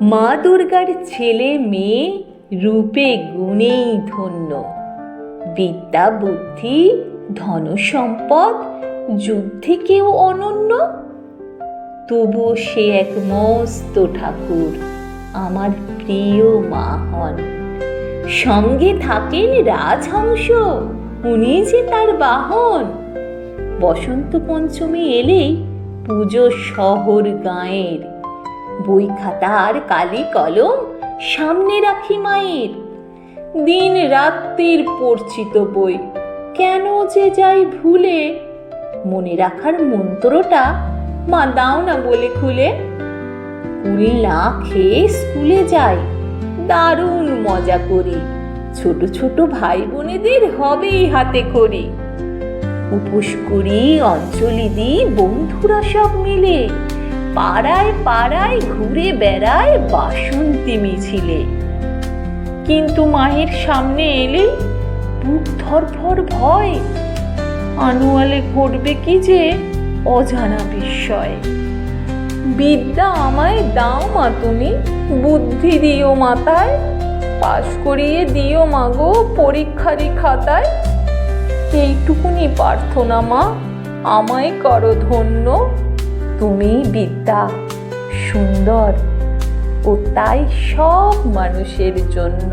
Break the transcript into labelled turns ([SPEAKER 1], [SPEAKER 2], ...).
[SPEAKER 1] মা দুর্গার ছেলে মেয়ে রূপে গুণেই ধন্য। বিদ্যা, বুদ্ধি, ধন সম্পদ যুদ্ধে কেউ অনন্য? তবুও সে এক মস্ত ঠাকুর আমার প্রিয় মা হন। সঙ্গে থাকেন রাজহংস, উনি যে তার বাহন। বসন্ত পঞ্চমী এলেই পুজো শহর গাঁয়ের বই খাতা আর কালি কলম সামনে রাখি মায়ের। দিন রাত্রির পড়ছি তো বই, কেন যে যাই ভুলে? মনে রাখার মন্ত্রটা মা দাও না বলে খুলে। কুল না খেয়ে স্কুলে যাই, দারুণ মজা করি। ছোট ছোট ভাই বোনেদের হবেই হাতে করি উপোস করি, অঞ্জলি দিই, বন্ধুরা সব মিলে। পাড়ায় পাড়ায় ঘুরে বেড়ায় বাসন্তী মিছিলে। কিন্তু মায়ের সামনে এলে বুক ধরফর ভয়। আনুয়ালে ঘটবে কি যে অজানা বিস্ময়। বিদ্যা আমায় দাও মা তুমি, বুদ্ধি দিও মাথায়, পাশ করিয়ে দিও মাগো পরীক্ষারই খাতায়। এইটুকুনি প্রার্থনা মা, আমায় করো ধন্য তুমি বিদ্যা সুন্দর ও তাই সব মানুষের জন্য।